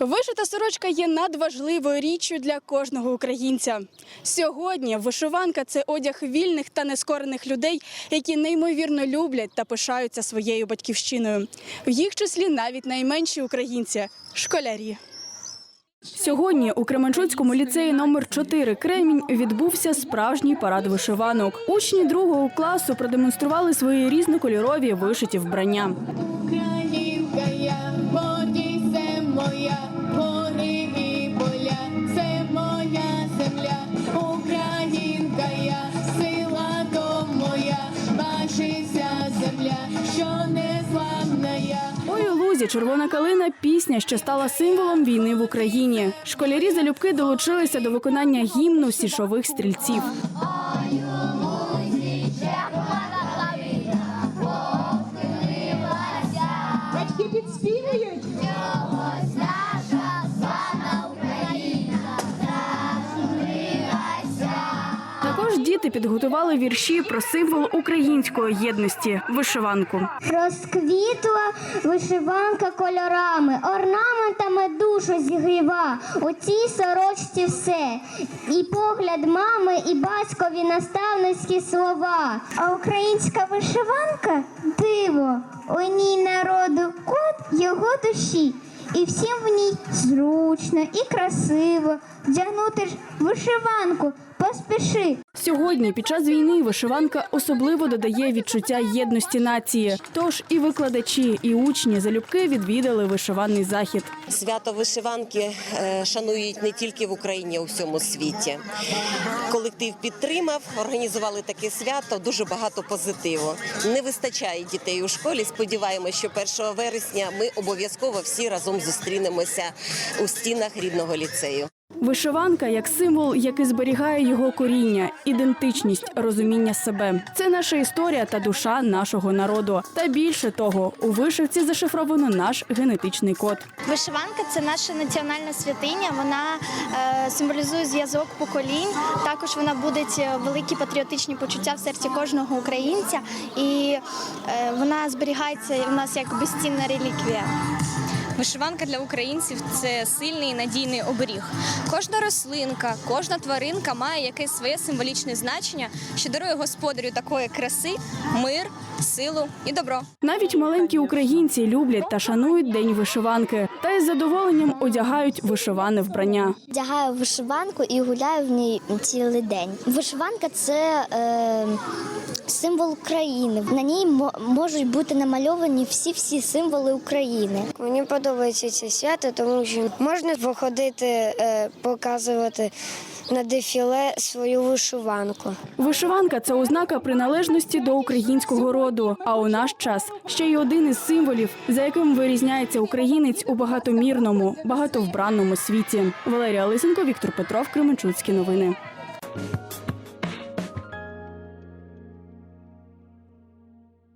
Вишита сорочка є надважливою річчю для кожного українця. Сьогодні вишиванка це одяг вільних та нескорених людей, які неймовірно люблять та пишаються своєю батьківщиною. В їх числі навіть найменші українці школярі. Сьогодні у Кременчуцькому ліцеї номер 4 Кремінь відбувся справжній парад вишиванок. Учні другого класу продемонстрували свої різнокольорові вишиті вбрання. Лузі червона калина пісня, що стала символом війни в Україні. Школярі залюбки долучилися до виконання гімну сішових стрільців. Батьки підспівують. Діти підготували вірші про символ української єдності вишиванку. Розквітла вишиванка кольорами, орнаментами душу зігріва. У цій сорочці все. І погляд мами, і батькові наставницькі слова. А українська вишиванка диво. У ній народу код його душі. І всім в ній зручно і красиво. Вдягнути ж вишиванку, поспіши. Сьогодні, під час війни, вишиванка особливо додає відчуття єдності нації. Тож і викладачі, і учні залюбки відвідали вишиваний захід. Свято вишиванки е, шанують не тільки в Україні, а у всьому світі. Колектив підтримав, організували таке свято, дуже багато позитиву. Не вистачає дітей у школі. Сподіваємося, що 1 вересня ми обов'язково всі разом зустрінемося у стінах рідного ліцею. Вишиванка як символ, який зберігає його коріння, ідентичність, розуміння себе. Це наша історія та душа нашого народу. Та більше того, у вишивці зашифровано наш генетичний код. Вишиванка це наша національна святиня. Вона е, символізує зв'язок поколінь. Також вона будить е, великі патріотичні почуття в серці кожного українця, і е, вона зберігається у нас як безцінна реліквія. Вишиванка для українців це сильний і надійний оберіг. Кожна рослинка, кожна тваринка має якесь своє символічне значення, що дарує господарю такої краси, мир, силу і добро. Навіть маленькі українці люблять та шанують день вишиванки, та із задоволенням одягають вишиване вбрання. Вдягаю вишиванку і гуляю в ній цілий день. Вишиванка це е, символ України. На ній мо- можуть бути намальовані всі-всі символи України. Мені подобається це свято, тому що можна походити, е, показувати на дефіле свою вишиванку. Вишиванка це ознака приналежності до українського роду. А у наш час ще й один із символів, за яким вирізняється українець у багатомірному, багатовбранному світі. Валерія Лисенко, Віктор Петров, Кременчуцькі новини.